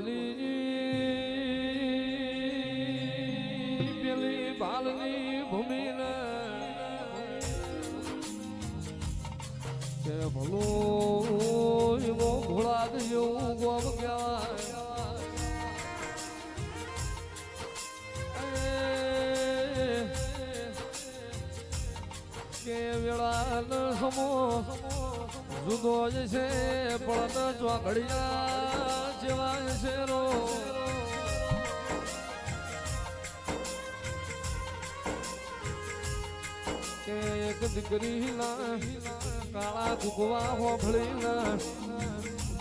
ભલી પેલી બાલની ભૂમિ કે ભલો એવો ભોળા જેવું ગોમ કહેવાય કે વેળા સમો જુદો જ છે પણ ચોકડિયા જેવા કે એક દીકરી ના કાળા કુકવા હોફળી ના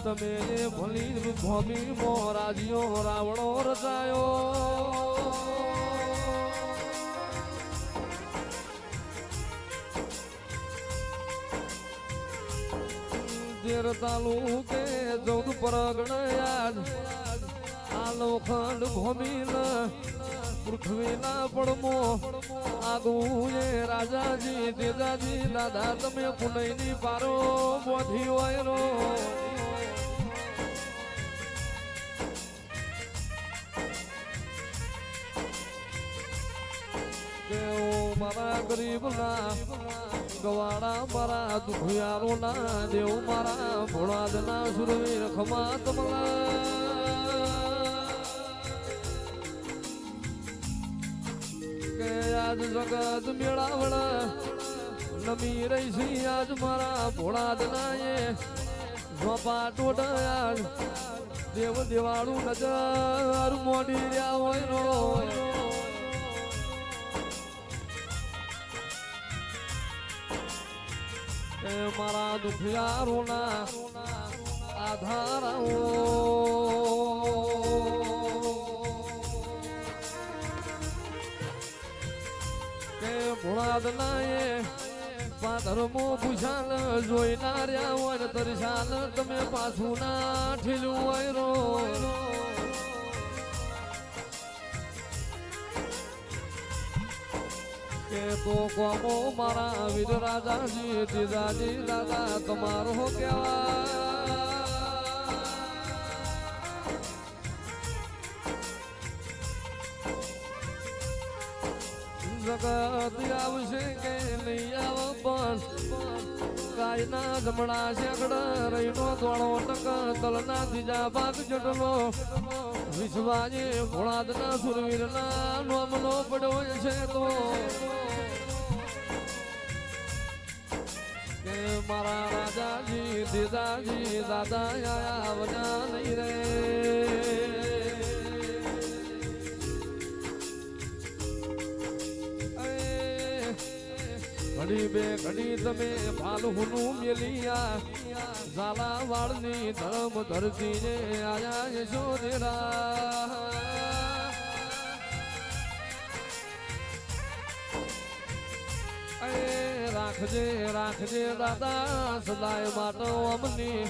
તમે ભલી ભોમી મોરાજીઓ રાવણો રચાયો. જેર તાલુકે ચૌદ પરગણયાજ આ લોખંડ ભૂમિ પૃથ્વીના પડમો. આગું એ રાજાજી, તેજાજી, દાદા તમે પુનઈની પારો બોધી હોય રો. કે ઓ ગરીબ ના ગવાડા મારા દુખિયારો ના દેવ, મારા ભોળાદના સુરવીર ખમા કે આજ જગત મેળાવડા નમી રહી છે, આજ મારા ભોળાદના એ ઝોપા ટોટાયા દેવ દેવાળું નજર મોડી રહ્યા હોય રો એ મારા દુખિયારોના આધાર કે ભોળાદના એ પાથરમો ભૂષાલ જોઈના રહ્યા હોય ને તરસાલ તમે પાછું ના ઠીલું હોય કે તો કોમો મારા વીર રાજાજી જીજાજી રાજા તમારો કેવા જગત આવશે કે નહીં આવો પણ ગાયના જમણા શેકડ રહીનો ધોળો ટક તલના ત્રીજા ભાગ જટલો. વિશ્વાજે ભોળાદના સુરવીરના નોમનો પડ્યો છે તો. મારા રાજાજી દીદાજી દાદા આયા બધા નહીં રે. ઘડી બે ઘડી તમે ફાલહુનું મેલિયા. ઝાલા વાળની ધરમ ધરતી ને આયા યશોધરા રાખજે રાખજે દાદા, સદાય માટો અમની